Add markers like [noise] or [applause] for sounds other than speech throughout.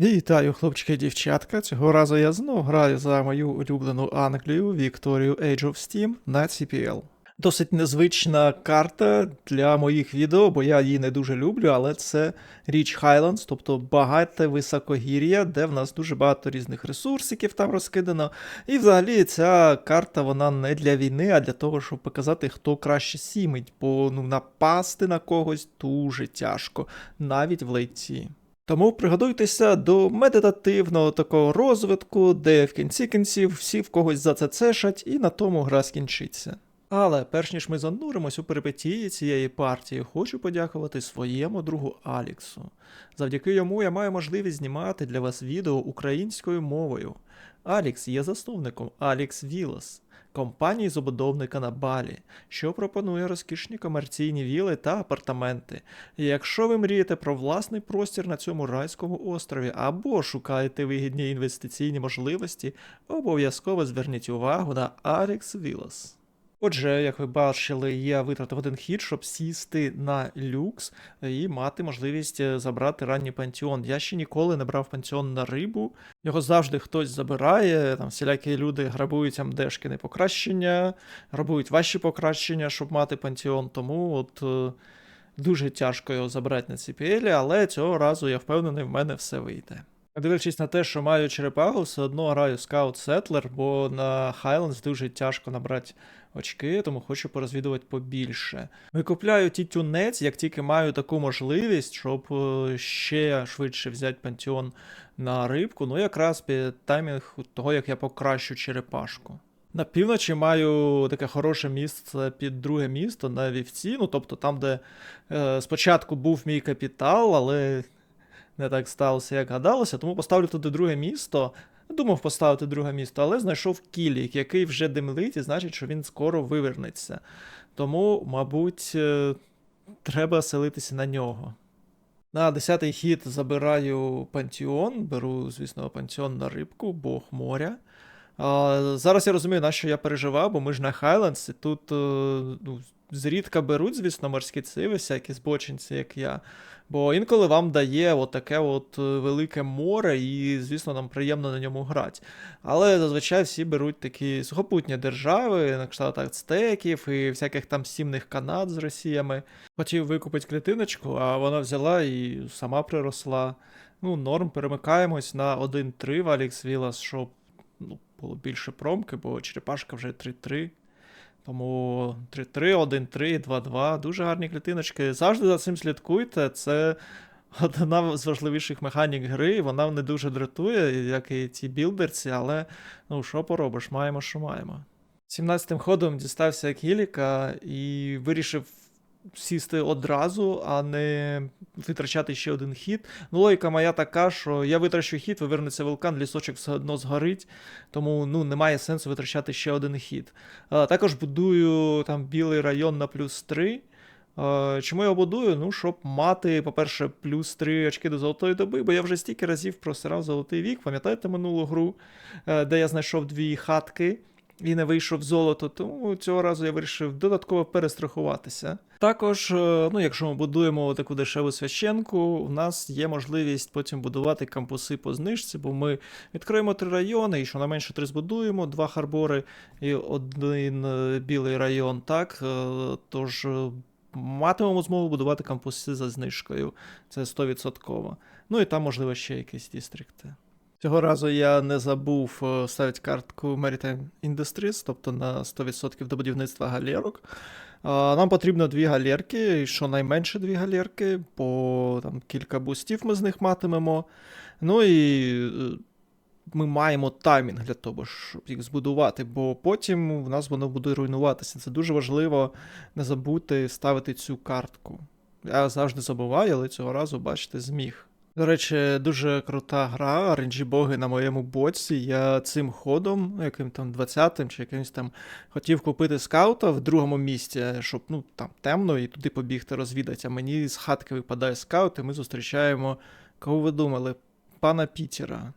Вітаю, хлопчики і дівчатка. Цього разу я знов граю за мою улюблену Англію Вікторію Age of Steam на CPL. Досить незвична карта для моїх відео, бо я її не дуже люблю, але це річ Highlands, тобто багате високогір'я, де в нас дуже багато різних ресурсиків там розкидано. І взагалі ця карта вона не для війни, а для того, щоб показати, хто краще сімить, бо ну, напасти на когось дуже тяжко, навіть в лейті. Тому приготуйтеся до медитативного такого розвитку, де в кінці кінців всі в когось зацецешать і на тому гра скінчиться. Але перш ніж ми зануримось у перипетії цієї партії, хочу подякувати своєму другу Аліксу. Завдяки йому я маю можливість знімати для вас відео українською мовою. Алікс є засновником Алікс Вілас, компанії забудовника на Балі, що пропонує розкішні комерційні віли та апартаменти. І Якщо ви мрієте про власний простір на цьому райському острові або шукаєте вигідні інвестиційні можливості, обов'язково зверніть увагу на Alex Villas. Отже, як ви бачили, я витратив один хід, щоб сісти на люкс і мати можливість е, забрати ранній пантеон. Я ще ніколи не брав пантеон на рибу. Його завжди хтось забирає. Там всілякі люди грабують МДшки не покращення, грабують ваші покращення, щоб мати пантеон. Тому от. е, Дуже тяжко його забрати на CPL, але цього разу я впевнений, в мене все вийде. Дивлячись на те, що маю черепаху, все одно граю Scout Settler, бо на Highlands дуже тяжко набрати очки, тому хочу порозвідувати побільше. Викупляю тютюнець, як тільки маю таку можливість, щоб е, ще швидше взяти пантеон на рибку. Ну якраз під таймінг того, як я покращу черепашку. На півночі маю таке хороше місце під друге місто на вівці. Ну, тобто там, де е, спочатку був мій капітал, але не так сталося, як гадалося, тому поставлю туди друге місто. Думав поставити друге місто, але знайшов кілік, який вже димлить, і значить, що він скоро вивернеться. Тому, мабуть, е, треба селитися на нього. На 10-й хід забираю пантеон, беру, звісно, пантеон на рибку, бог моря. А, зараз я розумію, на що я переживав, бо ми ж на Хайлендс, і тут е, ну, зрідка беруть, звісно, морські циви, всякі збочинці, як я. Бо інколи вам дає таке от е, велике море, і, звісно, нам приємно на ньому грати. Але зазвичай всі беруть такі сухопутні держави, на кшталт ацтеків і всяких там сімних канад з Росіями. Хотів викупити клітиночку, а вона взяла і сама приросла. Ну, норм, перемикаємось на 1-3 в Алікс Вілас, щоб ну, було більше промки, бо черепашка вже 3-3. Тому 3-3, 1-3, 2-2. Дуже гарні клітиночки. Завжди за цим слідкуйте. Це одна з важливіших механік гри. Вона не дуже дратує, як і ті білдерці, але ну що поробиш, маємо, що маємо. 17-м ходом дістався Кіліка і вирішив сісти одразу, а не витрачати ще один хід. Ну, логіка моя така, що я витрачу хід, вивернеться вулкан, лісочок все одно згорить, тому ну, немає сенсу витрачати ще один хід. А, також будую там білий район на плюс 3. Чому я будую? Ну, щоб мати, по-перше, плюс 3 очки до золотої доби, бо я вже стільки разів просирав золотий вік. Пам'ятаєте минулу гру, е, де я знайшов дві хатки і не вийшов золото, тому цього разу я вирішив додатково перестрахуватися. Також, е, ну, якщо ми будуємо таку дешеву священку, в нас є можливість потім будувати кампуси по знижці, бо ми відкриємо три райони, і щонайменше три збудуємо, два харбори і один е, білий район. Так, е, тож. Матимемо змогу будувати кампуси за знижкою, це 100%. Ну і там, можливо, ще якісь дістрикти. Цього разу я не забув ставити картку Maritime Industries, тобто на 100% до будівництва галерок. Нам потрібно дві галерки, щонайменше дві галерки, бо там кілька бустів ми з них матимемо. Ну і е, ми маємо таймінг для того, щоб їх збудувати, бо потім в нас воно буде руйнуватися. Це дуже важливо не забути ставити цю картку. Я завжди забуваю, але цього разу, бачите, зміг. До речі, дуже крута гра, RNG боги на моєму боці. Я цим ходом, яким там 20-м чи якимось там хотів купити скаута в другому місці, щоб ну там темно і туди побігти розвідати. А мені з хатки випадає скаут, і ми зустрічаємо, кого ви думали, пана Пітера.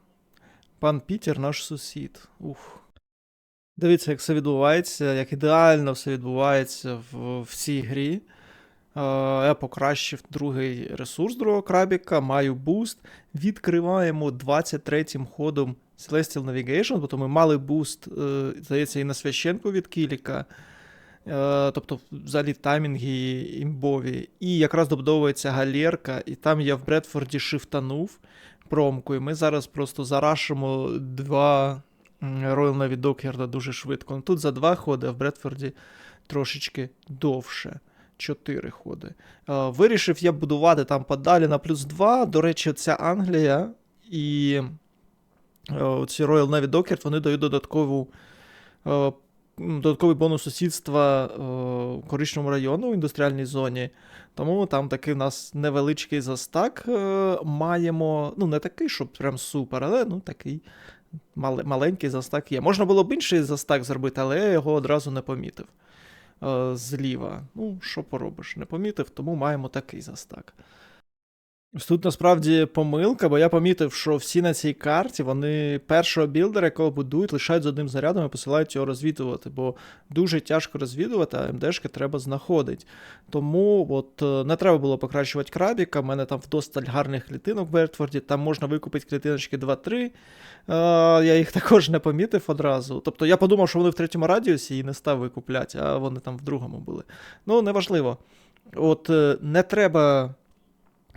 Пан Пітер наш сусід. Ух. Дивіться, як все відбувається, як ідеально все відбувається в, в цій грі. Я покращив другий ресурс другого крабіка, маю буст. Відкриваємо 23-м ходом Celestial Navigation, бо то ми мали буст, е, здається, і на священку від Кіліка. Е, Тобто, взагалі таймінги імбові. І якраз добудовується галерка, і там я в Бредфорді шифтанув промку, і ми зараз просто зарашимо два Royal Navy Dockyard дуже швидко. Тут за два ходи, а в Бредфорді трошечки довше. Чотири ходи. Е, Вирішив я будувати там подалі на плюс 2. До речі, ця Англія і е, ці Royal Navy Dockyard, вони дають додаткову, е, додатковий бонус сусідства е, коричневому району в індустріальній зоні. Тому там такий у нас невеличкий застак маємо. Ну, не такий, щоб прям супер, але ну такий мале- маленький застак є. Можна було б інший застак зробити, але я його одразу не помітив зліва. Ну, що поробиш, не помітив, тому маємо такий застак. Тут насправді помилка, бо я помітив, що всі на цій карті вони першого білдера, якого будують, лишають з одним зарядом і посилають його розвідувати, бо дуже тяжко розвідувати, а МДшки треба знаходити. Тому от е, не треба було покращувати крабіка. У мене там вдосталь гарних клітинок в Бертфорді, там можна викупити клітиночки 2-3. Е, я їх [laughs] також не помітив одразу. Тобто я подумав, що вони в третьому радіусі і не став викупляти, а вони там в другому були. Ну, неважливо. От е, не треба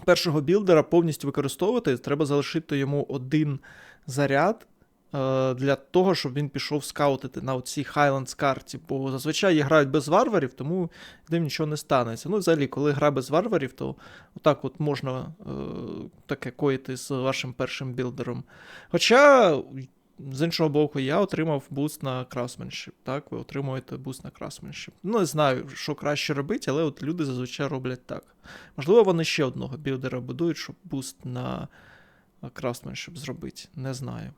першого білдера повністю використовувати, треба залишити йому один заряд е, для того, щоб він пішов скаутити на оцій Highlands карті. Бо зазвичай її грають без варварів, тому ним нічого не станеться. Ну, взагалі, коли гра без варварів, то отак от можна е, таке коїти з вашим першим білдером. Хоча. З іншого боку, я отримав буст на красменшіп. Так, ви отримуєте буст на красменшіп. Ну, не знаю, що краще робити, але от люди зазвичай роблять так. Можливо, вони ще одного білдера будують, щоб буст на красменшіп зробити. Не знаю.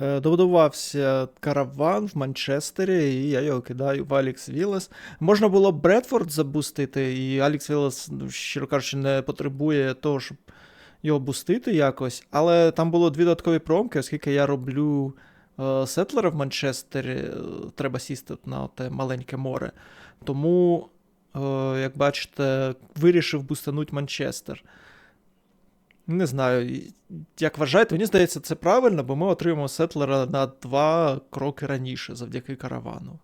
Е, Добудувався караван в Манчестері, і я його кидаю в Алікс Віллес. Можна було Бредфорд забустити, і Алікс Віллес, щиро кажучи, не потребує того, щоб його бустити якось. Але там було дві додаткові промки, оскільки я роблю е, сетлера в Манчестері, е, треба сісти на те маленьке море. Тому, е, як бачите, вирішив бустануть Манчестер. Не знаю, як вважаєте, мені здається, це правильно, бо ми отримаємо сетлера на два кроки раніше завдяки каравану.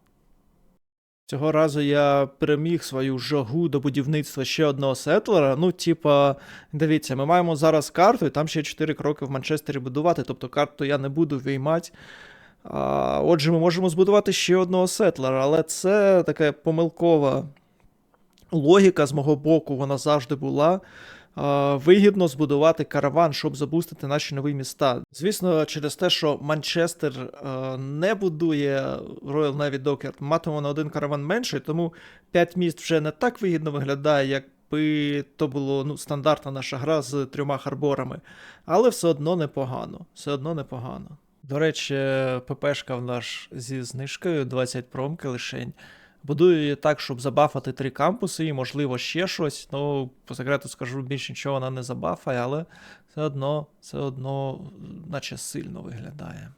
Цього разу я переміг свою жагу до будівництва ще одного сетлера. Ну, типа, дивіться, ми маємо зараз карту, і там ще 4 кроки в Манчестері будувати, тобто карту я не буду виймати. А, отже, ми можемо збудувати ще одного сетлера, але це така помилкова логіка з мого боку, вона завжди була. Вигідно збудувати караван, щоб забустити наші нові міста. Звісно, через те, що Манчестер не будує Royal Navy Dockyard, матиме на один караван менше, тому 5 міст вже не так вигідно виглядає, якби то було ну, стандартна наша гра з трьома харборами. Але все одно непогано. Все одно непогано. До речі, ППшка в наш зі знижкою 20 промки лишень. Будую її так, щоб забафати три кампуси і, можливо, ще щось. Ну, по секрету скажу, більше нічого вона не забафає, але все одно, все одно, наче сильно виглядає.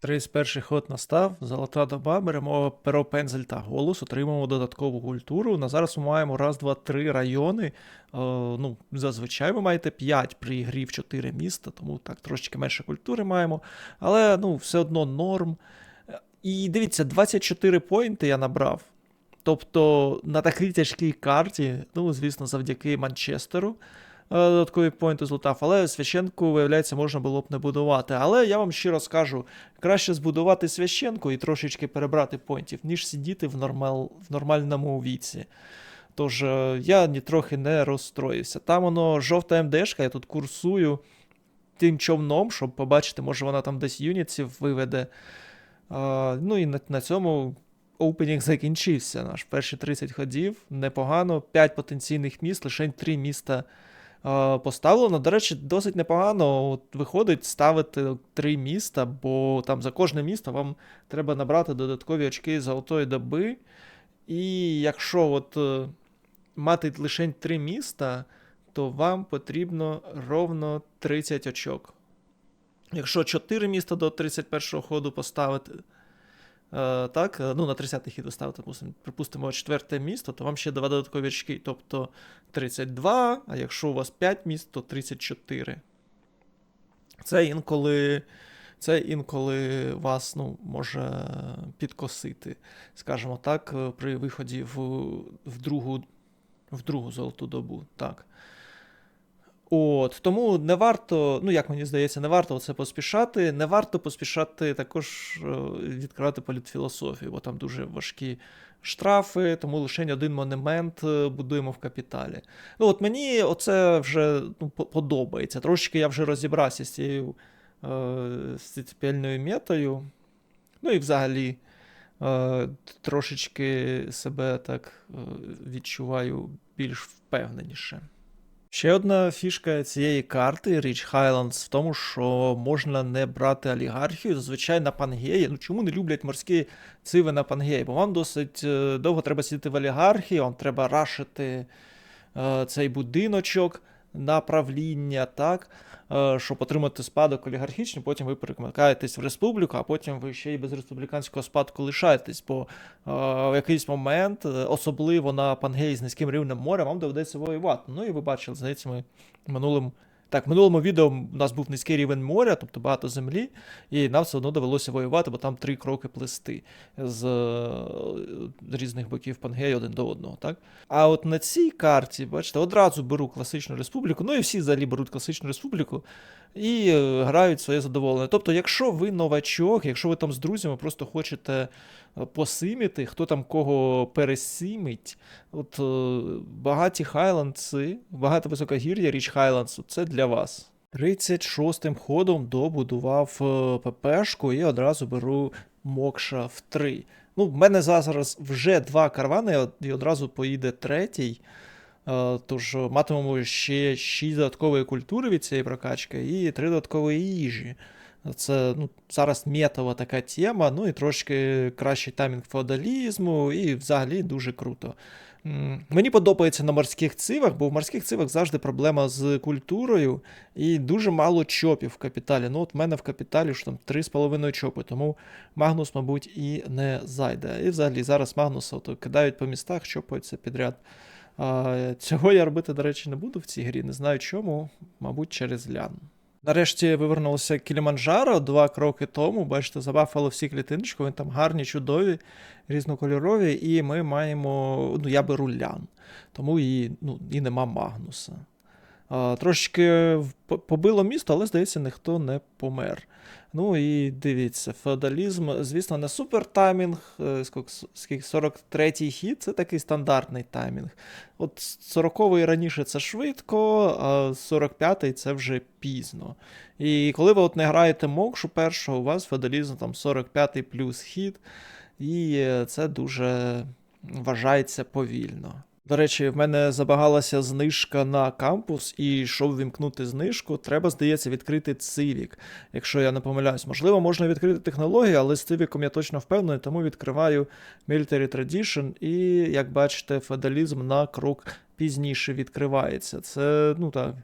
31 ход настав, золота доба, беремо перо, пензель та голос, отримуємо додаткову культуру. На зараз ми маємо раз, два, три райони. Е, ну, зазвичай ви маєте 5 при грі в 4 міста, тому так трошечки менше культури маємо. Але ну, все одно норм. І дивіться, 24 поінти я набрав. Тобто на такій тяжкій карті, ну, звісно, завдяки Манчестеру е, додаткові поінти злутав, але священку, виявляється, можна було б не будувати. Але я вам щиро скажу, краще збудувати священку і трошечки перебрати поінтів, ніж сидіти в, нормал, в нормальному віці. Тож е, я нітрохи не розстроївся. Там воно жовта МДшка, я тут курсую тим човном, щоб побачити, може вона там десь юнітів виведе. Ну і на цьому опенінг закінчився. Наш перші 30 ходів непогано. 5 потенційних міст, лише 3 міста а, поставлено. До речі, досить непогано от, виходить ставити 3 міста, бо там за кожне місто вам треба набрати додаткові очки золотої доби. І якщо от е, мати лише 3 міста, то вам потрібно ровно 30 очок. Якщо 4 міста до 31 ходу поставити, е, так, е, ну на 30-й хід припустимо, припустимо, четверте місто, то вам ще два додаткові очки, тобто 32, а якщо у вас 5 міст, то 34. Це інколи. Це інколи вас ну, може підкосити, скажімо так, е, при виході в, в, другу, в другу золоту добу. Так. От, Тому не варто, ну як мені здається, не варто це поспішати. Не варто поспішати також е, відкривати політфілософію, бо там дуже важкі штрафи, тому лише один монумент е, будуємо в капіталі. Ну от Мені оце вже ну, подобається. Трошки я вже розібрався з цією е, з метою. Ну і взагалі е, трошечки себе так е, відчуваю більш впевненіше. Ще одна фішка цієї карти Rich Highlands в тому, що можна не брати олігархію. Зазвичай на Пангеї. Ну чому не люблять морські циви на Пангеї? Бо вам досить е, довго треба сидіти в олігархії, вам треба рашити е, цей будиночок на правління, так? Е, щоб отримати спадок олігархічний, потім ви перемикаєтесь в республіку, а потім ви ще й без республіканського спадку лишаєтесь. Бо е, в якийсь момент, е, особливо на Пангеї з низьким рівнем моря, вам доведеться воювати. Ну і ви бачили, здається, ми минулим. Так, в минулому відео у нас був низький рівень моря, тобто багато землі, і нам все одно довелося воювати, бо там три кроки плести з різних боків Пангеї один до одного. так? А от на цій карті, бачите, одразу беру класичну республіку, ну і всі взагалі беруть класичну республіку і е, грають своє задоволення. Тобто, якщо ви новачок, якщо ви там з друзями просто хочете е, посиміти, хто там кого пересимить, от е, багаті хайландси, багато високогір'я річ Хайландсу, це для вас. 36-м ходом добудував ППшку і одразу беру Мокша в 3. Ну, в мене зараз вже два карвани, і одразу поїде третій. Е, тож матимемо ще 6 додаткової культури від цієї прокачки і 3 додаткової їжі. Це ну, зараз метова така тема, ну і трошки кращий таймінг феодалізму, і взагалі дуже круто. Мені подобається на морських цивах, бо в морських цивах завжди проблема з культурою і дуже мало чопів в капіталі. Ну, от в мене в капіталі що там 3,5 чопи, тому Магнус, мабуть, і не зайде. І взагалі зараз Магнуса от, кидають по містах, чопаються підряд. Цього я робити, до речі, не буду в цій грі. Не знаю чому, мабуть, через лян. Нарешті вивернулося Кіліманджаро два кроки тому. Бачите, забафало всі клітиночки, вони там гарні, чудові, різнокольорові, і ми маємо. Ну, я беру лян, тому і ну, і нема Магнуса. А, Трошки побило місто, але, здається, ніхто не помер. Ну і дивіться, феодалізм, звісно, не супер таймінг, е, скільки 43-й хід це такий стандартний таймінг. От 40-й раніше це швидко, а 45-й це вже пізно. І коли ви от не граєте мокшу першого, у вас феодалізм там 45-й плюс хід, і е, це дуже вважається повільно. До речі, в мене забагалася знижка на кампус, і щоб вімкнути знижку, треба, здається, відкрити цивік. Якщо я не помиляюсь, можливо, можна відкрити технологію, але з цивіком я точно впевнений, тому відкриваю Military Tradition, і, як бачите, феодалізм на крок пізніше відкривається. Це, ну так.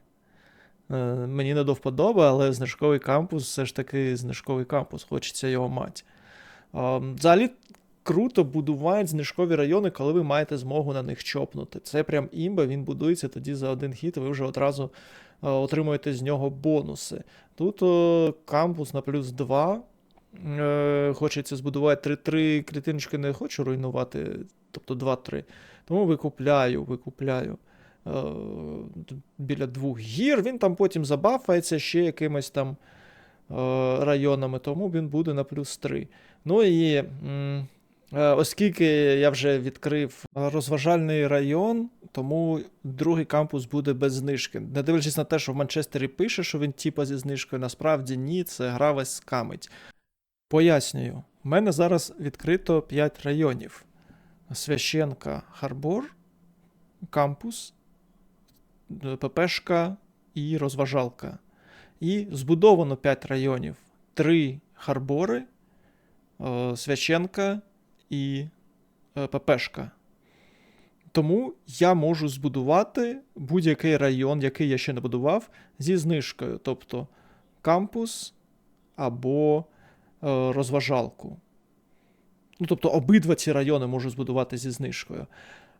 Е, мені не до вподоби, але знижковий кампус все ж таки знижковий кампус, хочеться його мати. Взагалі, круто будувають знижкові райони, коли ви маєте змогу на них чопнути. Це прям імба, він будується тоді за один хіт, і ви вже одразу е, отримуєте з нього бонуси. Тут е, кампус на плюс 2. Е, хочеться збудувати 3-3 клітиночки, не хочу руйнувати, тобто 2-3. Тому викупляю, викупляю. Біля двох гір, він там потім забафається ще якимось там районами, тому він буде на плюс 3. Ну і Е, оскільки я вже відкрив розважальний район, тому другий кампус буде без знижки. Не дивлячись на те, що в Манчестері пише, що він типа зі знижкою, насправді ні, це гра весь скамить. Пояснюю, у мене зараз відкрито 5 районів: Священка Харбор, кампус, ППшка і розважалка. І збудовано 5 районів: 3 Харбори, е, Священка і е, ППшка. Тому я можу збудувати будь-який район, який я ще не будував, зі знижкою, тобто кампус або е, розважалку. Ну, тобто обидва ці райони можу збудувати зі знижкою.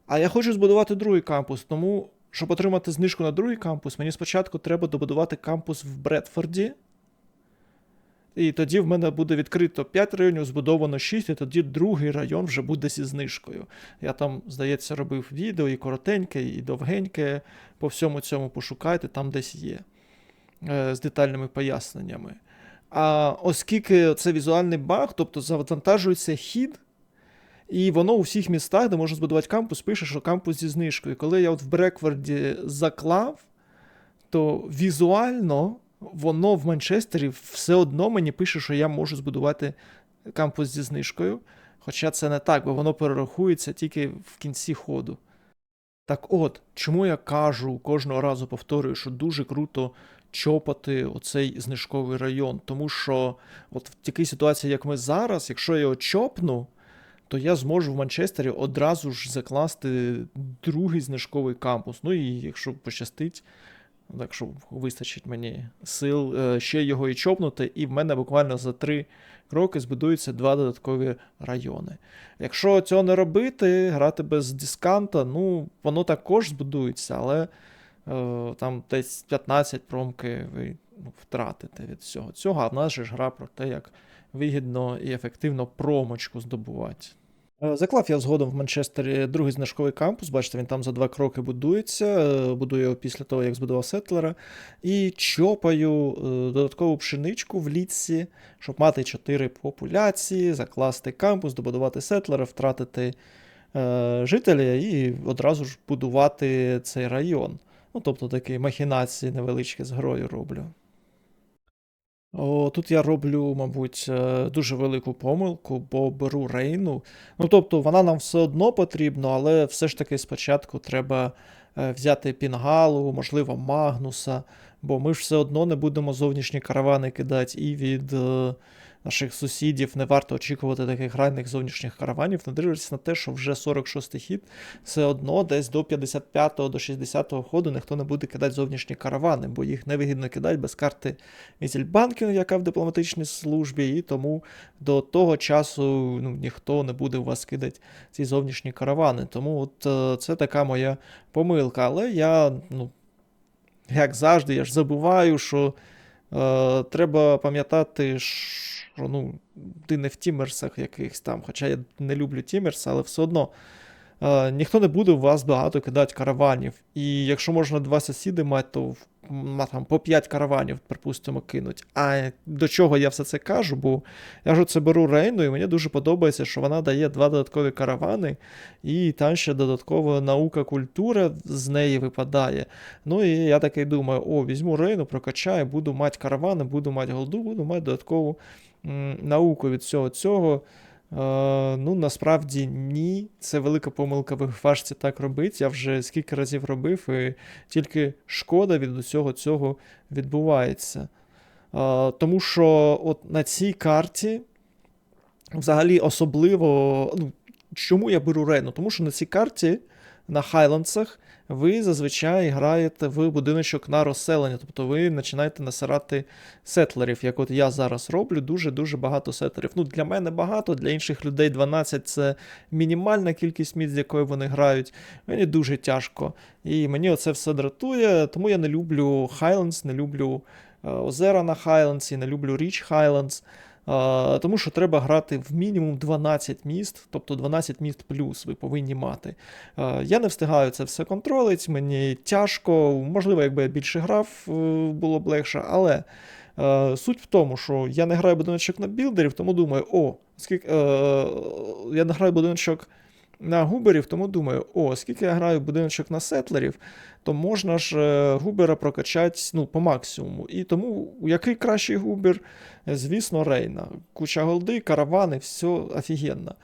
А я хочу збудувати другий кампус, тому, щоб отримати знижку на другий кампус, мені спочатку треба добудувати кампус в Бредфорді. І тоді в мене буде відкрито 5 районів, збудовано 6, і тоді другий район вже буде зі знижкою. Я там, здається, робив відео і коротеньке, і довгеньке. По всьому цьому пошукайте, там десь є. е, З детальними поясненнями. А оскільки це візуальний баг, тобто завантажується хід, і воно у всіх містах, де можна збудувати кампус, пише, що кампус зі знижкою. Коли я от в Брекварді заклав, то візуально воно в Манчестері все одно мені пише, що я можу збудувати кампус зі знижкою. Хоча це не так, бо воно перерахується тільки в кінці ходу. Так от, чому я кажу, кожного разу повторюю, що дуже круто чопати оцей знижковий район. Тому що от в такій ситуації, як ми зараз, якщо я його чопну, то я зможу в Манчестері одразу ж закласти другий знижковий кампус. Ну і якщо пощастить, так що вистачить мені сил е, ще його і чопнути, і в мене буквально за три кроки збудуються два додаткові райони. Якщо цього не робити, грати без дисканта, ну воно також збудується, але е, там десь 15 промки ви ну, втратите від всього цього. А в нас же ж гра про те, як вигідно і ефективно промочку здобувати. Е, Заклав я згодом в Манчестері другий знижковий кампус. Бачите, він там за два кроки будується. Будую його після того, як збудував Сетлера. І чопаю е, додаткову пшеничку в літці, щоб мати 4 популяції, закласти кампус, добудувати Сетлера, втратити е, жителя і одразу ж будувати цей район. Ну, тобто такі махінації невеличкі з грою роблю. О, тут я роблю, мабуть, е, дуже велику помилку, бо беру Рейну. Ну, тобто, вона нам все одно потрібна, але все ж таки спочатку треба е, взяти Пінгалу, можливо, Магнуса, бо ми ж все одно не будемо зовнішні каравани кидати і від е, наших сусідів не варто очікувати таких ранних зовнішніх караванів, не дивлячись на те, що вже 46-й хід, все одно десь до 55-го, до 60-го ходу ніхто не буде кидати зовнішні каравани, бо їх невигідно кидати без карти Візельбанкінгу, яка в дипломатичній службі, і тому до того часу ну, ніхто не буде у вас кидати ці зовнішні каравани. Тому от е, це така моя помилка. Але я, ну, як завжди, я ж забуваю, що е, треба пам'ятати, що ну, ти не в тімерсах якихось там, хоча я не люблю тімерс, але все одно. Е, ніхто не буде у вас багато кидати караванів. І якщо можна два сусіди мати, то в- там, по 5 караванів, припустимо, кинуть. А до чого я все це кажу? Бо я ж це беру Рейну, і мені дуже подобається, що вона дає два додаткові каравани, і там ще додаткова наука культура з неї випадає. Ну і я такий думаю: о, візьму Рейну, прокачаю, буду мати каравани, буду мати голду, буду мати додаткову м, науку від всього цього. Е, ну, насправді ні. Це велика помилка в важці так робити. Я вже скільки разів робив, і тільки шкода від усього цього відбувається. Е, тому що от на цій карті взагалі особливо. Ну, чому я беру Рену? Тому що на цій карті на Хайландсах ви зазвичай граєте в будиночок на розселення, тобто ви починаєте насирати сетлерів, як от я зараз роблю, дуже-дуже багато сетлерів. Ну, для мене багато, для інших людей 12 це мінімальна кількість місць, з якою вони грають. Мені дуже тяжко. І мені оце все дратує, тому я не люблю Highlands, не люблю е, озера на Highlands, не люблю Rich Highlands. Тому що треба грати в мінімум 12 міст, тобто 12 міст плюс ви повинні мати. Я не встигаю це все контролити, мені тяжко. Можливо, якби я більше грав, е, було б легше, але е, суть в тому, що я не граю будиночок на білдерів, тому думаю, о, скільки, е, я не граю будиночок на губерів, тому думаю, о, оскільки я граю будиночок на сетлерів, то можна ж е, губера прокачати ну, по максимуму. І тому який кращий губер? Е, Звісно, Рейна. Куча голди, каравани, все офігенно.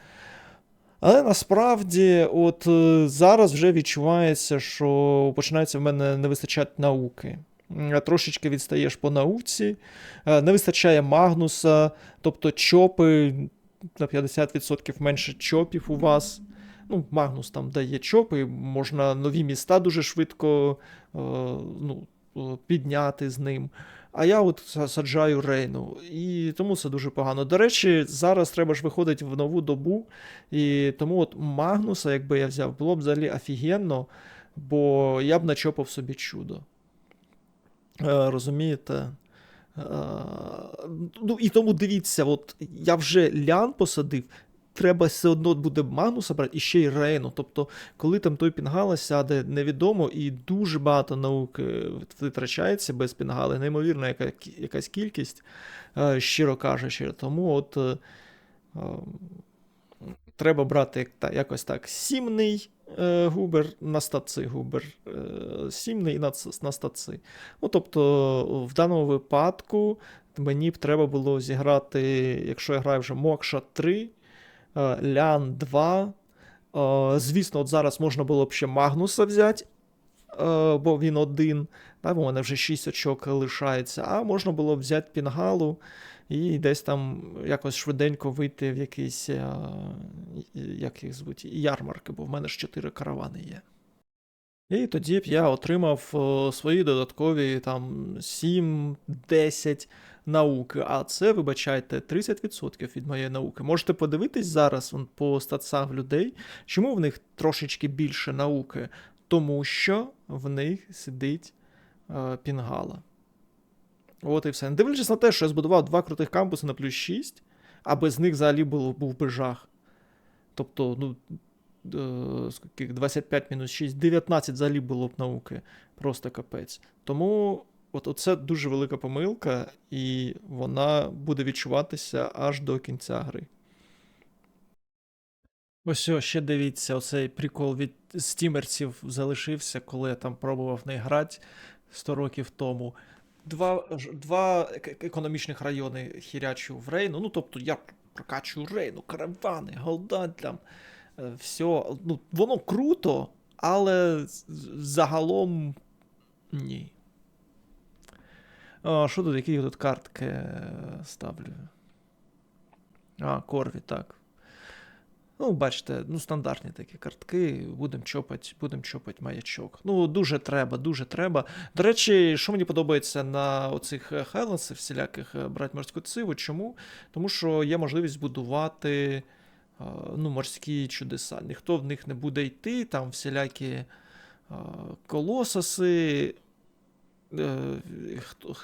Але насправді, от е, зараз вже відчувається, що починається в мене не вистачати науки. Трошечки відстаєш по науці, е, не вистачає Магнуса, тобто чопи на 50% менше чопів у вас. Ну, Магнус там дає чопи, можна нові міста дуже швидко е, ну, е, підняти з ним. А я от саджаю Рейну. І тому це дуже погано. До речі, зараз треба ж виходити в нову добу. І тому от Магнуса, якби я взяв, було б взагалі офігенно, бо я б начопав собі чудо. Е, розумієте? Е, ну і тому дивіться, от я вже лян посадив. Треба все одно буде Магнуса брати і ще й Рейну. Тобто, коли там той пінгала сяде, невідомо, і дуже багато науки витрачається без пінгали, неймовірна яка, якась кількість, е, щиро кажучи. Тому от е, е, треба брати якось так сімний е, губер на стаци губер, е, сімний на, на стаци. Ну, тобто, в даному випадку мені б треба було зіграти, якщо я граю вже Мокша 3, е, Лян 2. Е, Звісно, от зараз можна було б ще Магнуса взяти, е, бо він один. Та, бо у мене вже 6 очок лишається. А можна було б взяти Пінгалу і десь там якось швиденько вийти в якісь, е, як їх звуть, ярмарки, бо в мене ж 4 каравани є. І тоді б я отримав е, свої додаткові там 7-10 науки. А це, вибачайте, 30% від моєї науки. Можете подивитись зараз вон, по статсах людей, чому в них трошечки більше науки? Тому що в них сидить е, пінгала. От і все. Не дивлячись на те, що я збудував два крутих кампуси на плюс 6, а без них взагалі було, був би жах. Тобто, ну, е, скільки, 25 мінус 6, 19 взагалі було б науки. Просто капець. Тому от оце дуже велика помилка, і вона буде відчуватися аж до кінця гри. Ось о, ще дивіться, оцей прикол від стімерців залишився, коли я там пробував не грати 100 років тому. Два, два економічних райони хірячу в Рейну. Ну, тобто я прокачую Рейну, каравани, голда там. е, Все. Ну, воно круто, але загалом ні. А, що тут, які тут картки е, ставлю? А, Корві, так. Ну, бачите, ну, стандартні такі картки. Будемо чопати, будем чопати маячок. Ну, дуже треба, дуже треба. До речі, що мені подобається на оцих хайлансах всіляких е, брати морську циву. Чому? Тому що є можливість збудувати е, ну, морські чудеса. Ніхто в них не буде йти, там всілякі е, колососи, е,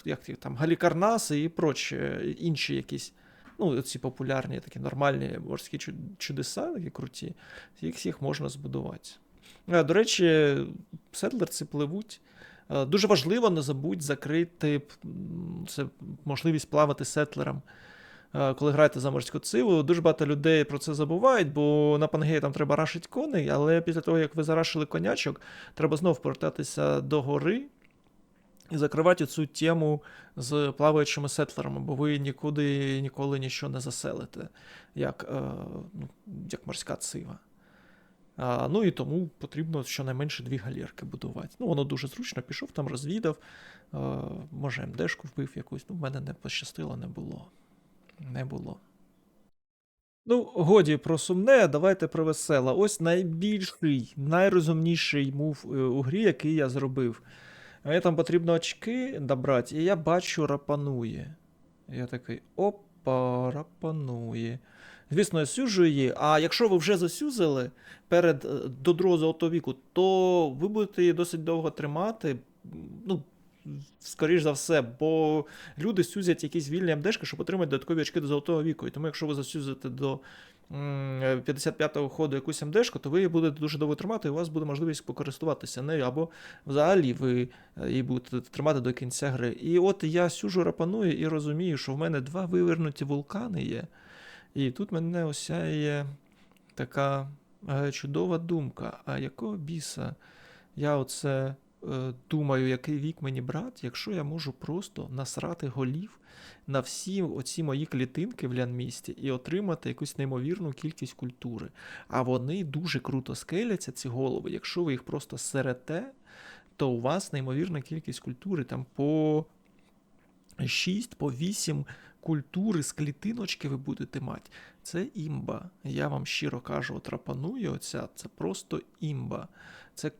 як їх там, галікарнаси і прочі, інші якісь. Ну, ці популярні, такі нормальні морські чудеса, такі круті, їх всіх можна збудувати. Е, До речі, седлерці пливуть. Е, Дуже важливо, не забудь закрити це можливість плавати сетлером. Е, Коли граєте за морську циву, дуже багато людей про це забувають, бо на Пангеї там треба рашити коней, але після того, як ви зарашили конячок, треба знов повертатися до гори і закривати цю тему з плаваючими сетлерами, бо ви нікуди ніколи нічого не заселите, як, е, ну, як морська цива. А, ну і тому потрібно щонайменше дві галерки будувати. Ну, воно дуже зручно, пішов там, розвідав, е, може МДшку вбив якусь, ну, в мене не пощастило, не було. Не було. Ну, годі про сумне, давайте про веселе. Ось найбільший, найрозумніший мув е, у грі, який я зробив. Мені там потрібно очки добрати, і я бачу рапанує. Я такий опа, рапанує. Звісно, я сюжу її, а якщо ви вже засюзили перед е, до другого золотого віку, то ви будете її досить довго тримати. Ну, скоріш за все, бо люди сюзять якісь вільні МДшки, щоб отримати додаткові очки до золотого віку. І тому, якщо ви засюзите до 55-го ходу якусь МДшку, то ви її будете дуже довго тримати, і у вас буде можливість покористуватися нею, або взагалі ви е, її будете тримати до кінця гри. І от я сюжу рапаную і розумію, що в мене два вивернуті вулкани є. І тут мене осяє така е, чудова думка. А якого біса я оце думаю, який вік мені брати, якщо я можу просто насрати голів на всі оці мої клітинки в лянмісті і отримати якусь неймовірну кількість культури. А вони дуже круто скеляться, ці голови. Якщо ви їх просто серете, то у вас неймовірна кількість культури там по 6, по 8 культури з клітиночки ви будете мати. Це імба. Я вам щиро кажу, от рапаную оця, це просто імба. Це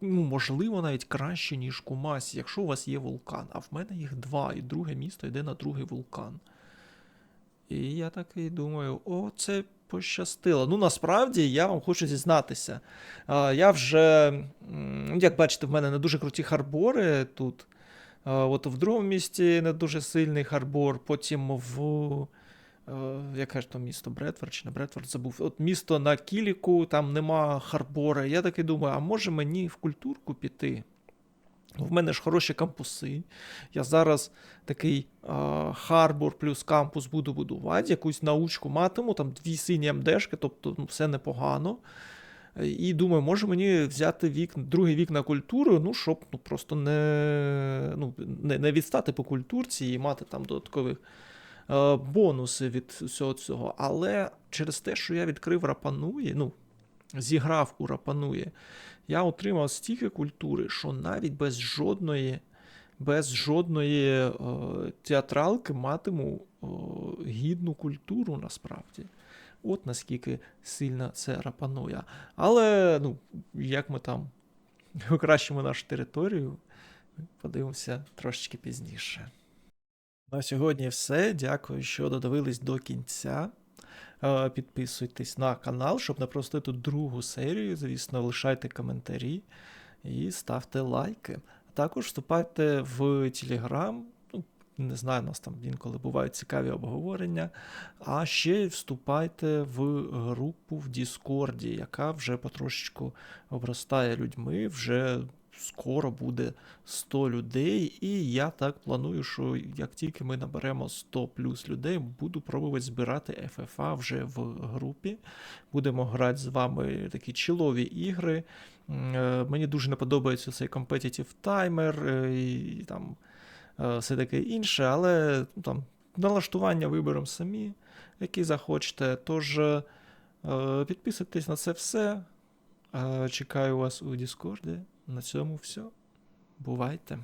ну, можливо, навіть краще, ніж Кумасі, якщо у вас є вулкан. А в мене їх два, і друге місто йде на другий вулкан. І я такий думаю, о, це пощастило. Ну, насправді, я вам хочу зізнатися. Я вже, як бачите, в мене не дуже круті харбори тут. От в другому місті не дуже сильний харбор, потім в. Е, Яке ж то місто? Бредфорд чи не Бредфорд забув. От місто на Кіліку, там нема харбора. Я такий думаю, а може мені в культурку піти? В мене ж хороші кампуси. Я зараз такий а, харбор плюс кампус буду будувати, якусь научку матиму, там дві сині МДшки, тобто ну, все непогано. І думаю, може мені взяти вік, другий вік на культуру, ну, щоб ну, просто не, ну, не, не відстати по культурці і мати там додаткових е, бонуси від всього цього. Але через те, що я відкрив Рапануї, ну, зіграв у Рапануї, я отримав стільки культури, що навіть без жодної, без жодної е, театралки матиму е, гідну культуру насправді. От наскільки сильно це рапанує. Але, ну, як ми там [laughs] покращимо нашу територію, подивимося трошечки пізніше. На сьогодні все. Дякую, що додивились до кінця. Е, Підписуйтесь на канал, щоб не простити другу серію. Звісно, лишайте коментарі і ставте лайки. Також вступайте в Телеграм. Ну, не знаю, у нас там інколи бувають цікаві обговорення. А ще вступайте в групу в Діскорді, яка вже потрошечку обростає людьми. Вже скоро буде 100 людей, і я так планую, що як тільки ми наберемо 100 плюс людей, буду пробувати збирати FFA вже в групі. Будемо грати з вами такі чілові ігри. Е, Мені дуже не подобається цей competitive таймер е, і там е, все таке інше, але ну, там налаштування виберемо самі, які захочете. Тож підписуйтесь на це все. Чекаю вас у Діскорді. На цьому все. Бувайте.